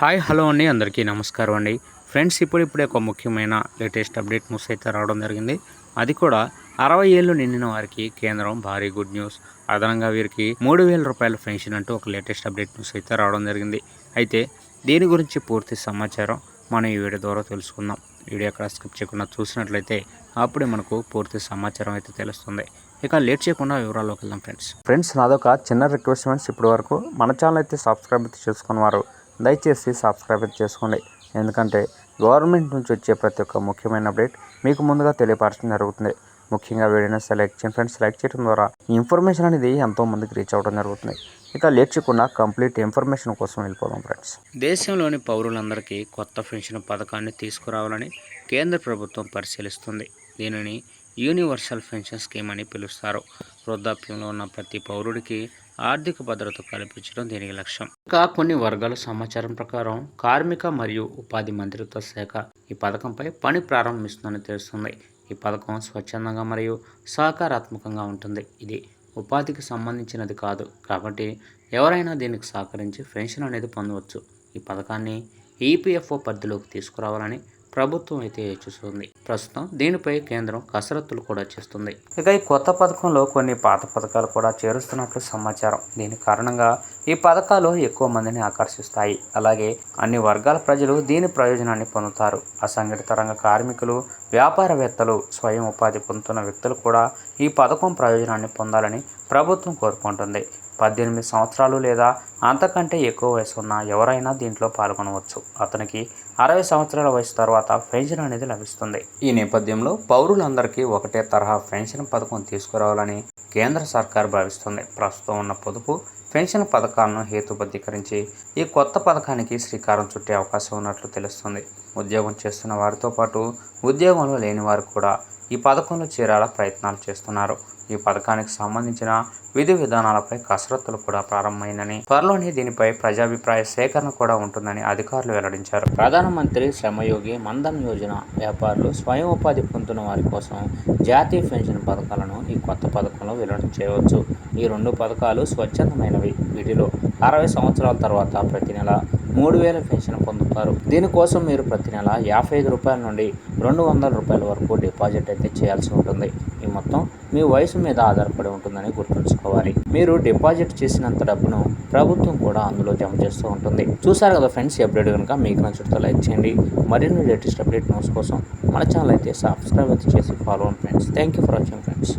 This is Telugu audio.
హాయ్ హలో అండి. అందరికీ నమస్కారం అండి. ఫ్రెండ్స్ ఇప్పుడిప్పుడే ఒక ముఖ్యమైన లేటెస్ట్ అప్డేట్ న్యూస్ అయితే రావడం జరిగింది. అది కూడా అరవై ఏళ్ళు నిండిన వారికి కేంద్రం భారీ గుడ్ న్యూస్. అదనంగా వీరికి మూడు వేల రూపాయల పెన్షన్ అంటూ ఒక లేటెస్ట్ అప్డేట్ న్యూస్ అయితే రావడం జరిగింది. అయితే దీని గురించి పూర్తి సమాచారం మనం ఈ వీడియో ద్వారా తెలుసుకుందాం. వీడియో ఎక్కడ స్కిప్ చేయకుండా చూసినట్లయితే అప్పుడే మనకు పూర్తి సమాచారం అయితే తెలుస్తుంది. ఇక లేట్ చేయకుండా వివరాల్లోకి వెళ్దాం ఫ్రెండ్స్. ఫ్రెండ్స్ నాదొక చిన్న రిక్వెస్ట్మెంట్స్ ఇప్పటి వరకు మన ఛానల్ అయితే సబ్స్క్రైబ్ అయితే చేసుకున్నవారు దయచేసి సబ్స్క్రైబ్ చేసుకోండి. ఎందుకంటే గవర్నమెంట్ నుంచి వచ్చే ప్రతి ఒక్క ముఖ్యమైన అప్డేట్ మీకు ముందుగా తెలియపరచడం జరుగుతుంది. ముఖ్యంగా వీడియోని సెలెక్ట్ చేయండి ఫ్రెండ్స్ సెలెక్ట్ చేయడం ద్వారా ఇన్ఫర్మేషన్ అనేది ఎంతో మందికి రీచ్ అవ్వడం జరుగుతుంది. ఇక లేచకుండా కంప్లీట్ ఇన్ఫర్మేషన్ కోసం వెళ్ళిపోదాం ఫ్రెండ్స్ దేశంలోని పౌరులందరికీ కొత్త పెన్షన్ పథకాన్ని తీసుకురావాలని కేంద్ర ప్రభుత్వం పరిశీలిస్తుంది. దీనిని యూనివర్సల్ పెన్షన్ స్కీమ్ అని పిలుస్తారు. వృద్ధాప్యంలో ఉన్న ప్రతి పౌరుడికి ఆర్థిక భద్రత కల్పించడం దీనికి లక్ష్యం. ఇంకా కొన్ని వర్గాల సమాచారం ప్రకారం కార్మిక మరియు ఉపాధి మంత్రిత్వ శాఖ ఈ పథకంపై పని ప్రారంభిస్తుందని తెలుస్తుంది. ఈ పథకం స్వచ్ఛందంగా మరియు సహకారాత్మకంగా ఉంటుంది. ఇది ఉపాధికి సంబంధించినది కాదు. కాబట్టి ఎవరైనా దీనికి సహకరించి పెన్షన్ అనేది పొందవచ్చు. ఈ పథకాన్ని ఈపీఎఫ్ఓ పరిధిలోకి తీసుకురావాలని ప్రభుత్వం అయితే చూస్తుంది. ప్రస్తుతం దీనిపై కేంద్రం కసరత్తులు కూడా చేస్తుంది. ఇక ఈ కొత్త పథకంలో కొన్ని పాత పథకాలు కూడా చేరుస్తున్నట్లు సమాచారం. దీని కారణంగా ఈ పథకాలు ఎక్కువ మందిని ఆకర్షిస్తాయి. అలాగే అన్ని వర్గాల ప్రజలు దీని ప్రయోజనాన్ని పొందుతారు. అసంఘటిత రంగ కార్మికులు వ్యాపారవేత్తలు స్వయం ఉపాధి పొందుతున్న వ్యక్తులు కూడా ఈ పథకం ప్రయోజనాన్ని పొందాలని ప్రభుత్వం కోరుకుంటుంది. పద్దెనిమిది సంవత్సరాలు లేదా అంతకంటే ఎక్కువ వయసు ఉన్న ఎవరైనా దీంట్లో పాల్గొనవచ్చు. అతనికి అరవై సంవత్సరాల వయసు తర్వాత పెన్షన్ అనేది లభిస్తుంది. ఈ నేపథ్యంలో పౌరులందరికీ ఒకటే తరహా పెన్షన్ పథకం తీసుకురావాలని కేంద్ర సర్కార్ భావిస్తుంది. ప్రస్తుతం ఉన్న పొదుపు పెన్షన్ పథకాలను హేతుబద్ధీకరించి ఈ కొత్త పథకానికి శ్రీకారం చుట్టే అవకాశం ఉన్నట్లు తెలుస్తుంది. ఉద్యోగం చేస్తున్న వారితో పాటు ఉద్యోగంలో లేని వారు కూడా ఈ పథకంలో చేరాల ప్రయత్నాలు చేస్తున్నారు. ఈ పథకానికి సంబంధించిన విధి విధానాలపై కసరత్తులు కూడా ప్రారంభమైందని త్వరలోనే దీనిపై ప్రజాభిప్రాయ సేకరణ కూడా ఉంటుందని అధికారులు వెల్లడించారు. ప్రధానమంత్రి శ్రమయోగి మన్ధన్ యోజన వ్యాపారులు స్వయం ఉపాధి పొందుతున్న వారి కోసం జాతీయ పెన్షన్ పథకాలను ఈ కొత్త పథకంలో విలీనం చేయవచ్చు. ఈ రెండు పథకాలు స్వచ్ఛందమైనవి. వీటిలో అరవై సంవత్సరాల తర్వాత ప్రతి నెల మూడు వేల పెన్షన్ పొందుతారు. దీనికోసం మీరు ప్రతి నెల యాభై ఐదు రూపాయల నుండి రెండు వందల రూపాయల వరకు డిపాజిట్ అయితే చేయాల్సి ఉంటుంది. ఈ మొత్తం మీ వయసు మీద ఆధారపడి ఉంటుందని గుర్తుంచుకోవాలి. మీరు డిపాజిట్ చేసినంత డబ్బును ప్రభుత్వం కూడా అందులో జమ చేస్తూ ఉంటుంది. చూసారు కదా ఫ్రెండ్స్ అప్డేట్ కనుక? మీకు నచ్చితే లైక్ చేయండి. మరిన్ని లేటెస్ట్ అప్డేట్ న్యూస్ కోసం మన ఛానల్ అయితే సబ్స్క్రైబ్ అయితే చేసి ఫాలో అవ్వండి friends thank you for watching friends